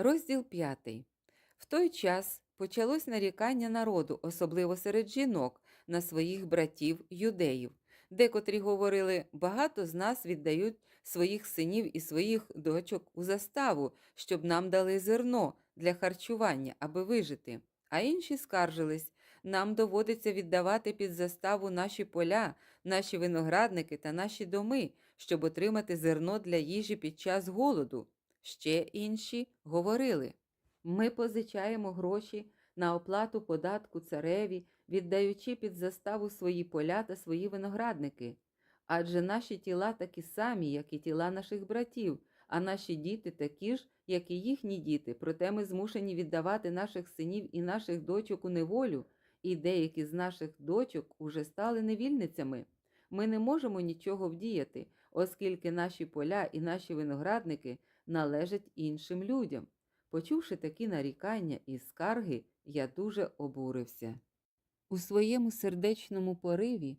Розділ 5. В той час почалось нарікання народу, особливо серед жінок, на своїх братів юдеїв. Декотрі говорили, багато з нас віддають своїх синів і своїх дочок у заставу, щоб нам дали зерно для харчування, аби вижити. А інші скаржились, нам доводиться віддавати під заставу наші поля, наші виноградники та наші доми, щоб отримати зерно для їжі під час голоду. Ще інші говорили: ми позичаємо гроші на оплату податку цареві, віддаючи під заставу свої поля та свої виноградники. Адже наші тіла такі самі, як і тіла наших братів, а наші діти такі ж, як і їхні діти. Проте ми змушені віддавати наших синів і наших дочок у неволю, і деякі з наших дочок уже стали невільницями. Ми не можемо нічого вдіяти, оскільки наші поля і наші виноградники належать іншим людям. Почувши такі нарікання і скарги, я дуже обурився. У своєму сердечному пориві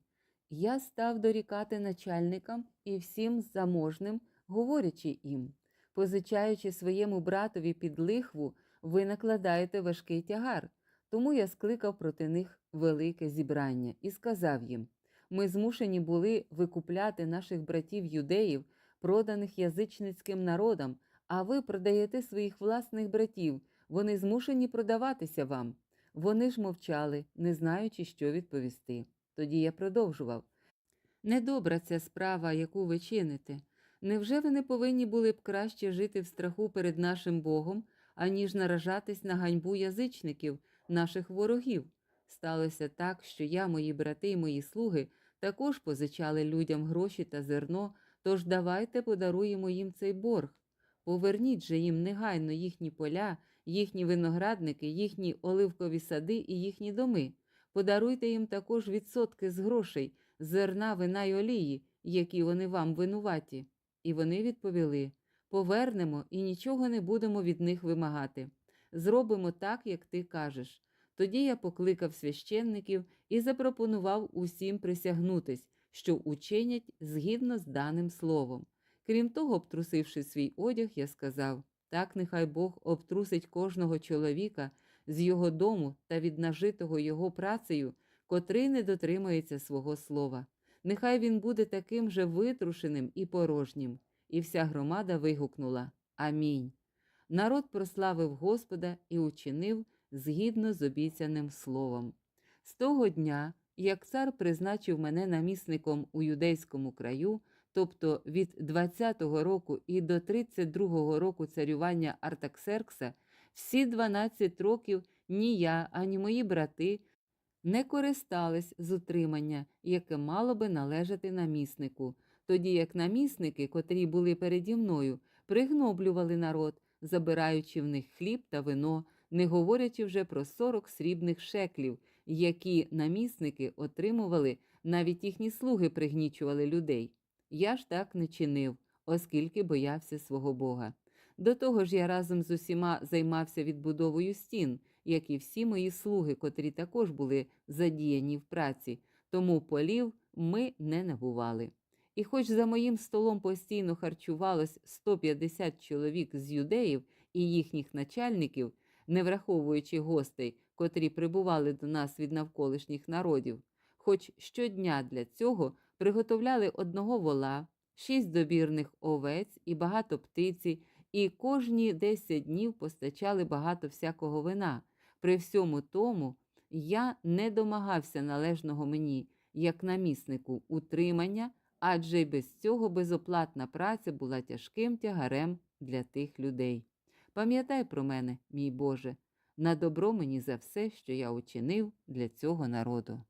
я став дорікати начальникам і всім заможним, говорячи їм, позичаючи своєму братові під лихву, ви накладаєте важкий тягар. Тому я скликав проти них велике зібрання і сказав їм: ми змушені були викупляти наших братів юдеїв, проданих язичницьким народам, а ви продаєте своїх власних братів, вони змушені продаватися вам. Вони ж мовчали, не знаючи, що відповісти. Тоді я продовжував. Недобра ця справа, яку ви чините. Невже ви не повинні були б краще жити в страху перед нашим Богом, аніж наражатись на ганьбу язичників, наших ворогів? Сталося так, що я, мої брати і мої слуги також позичали людям гроші та зерно, тож давайте подаруємо їм цей борг. Поверніть же їм негайно їхні поля, їхні виноградники, їхні оливкові сади і їхні доми. Подаруйте їм також відсотки з грошей, зерна, вина й олії, які вони вам винуваті. І вони відповіли повернемо і нічого не будемо від них вимагати. Зробимо так, як ти кажеш. Тоді я покликав священників і запропонував усім присягнутись, що учинять згідно з даним словом. Крім того, обтрусивши свій одяг, я сказав так нехай Бог обтрусить кожного чоловіка з його дому та від нажитого його працею, котрий не дотримається свого слова. Нехай він буде таким же витрушеним і порожнім. І вся громада вигукнула Амінь. Народ прославив Господа і учинив згідно з обіцяним словом. З того дня, як цар призначив мене намісником у юдейському краю, тобто від 20-го року і до 32-го року царювання Артаксеркса, всі 12 років ні я, ані мої брати не користались з утримання, яке мало би належати наміснику, тоді як намісники, котрі були переді мною, пригноблювали народ, забираючи в них хліб та вино, не говорячи вже про 40 срібних шеклів, які намісники отримували, навіть їхні слуги пригнічували людей. Я ж так не чинив, оскільки боявся свого Бога. До того ж, я разом з усіма займався відбудовою стін, як і всі мої слуги, котрі також були задіяні в праці, тому полів ми не набували. І хоч за моїм столом постійно харчувалось 150 чоловік з юдеїв і їхніх начальників, не враховуючи гостей, котрі прибували до нас від навколишніх народів, хоч щодня для цього приготовляли одного вола, шість добірних овець і багато птиці, і кожні 10 днів постачали багато всякого вина. При всьому тому я не домагався належного мені, як наміснику, утримання, адже й без цього безоплатна праця була тяжким тягарем для тих людей. Пам'ятай про мене, мій Боже, на добро мені за все, що я учинив для цього народу.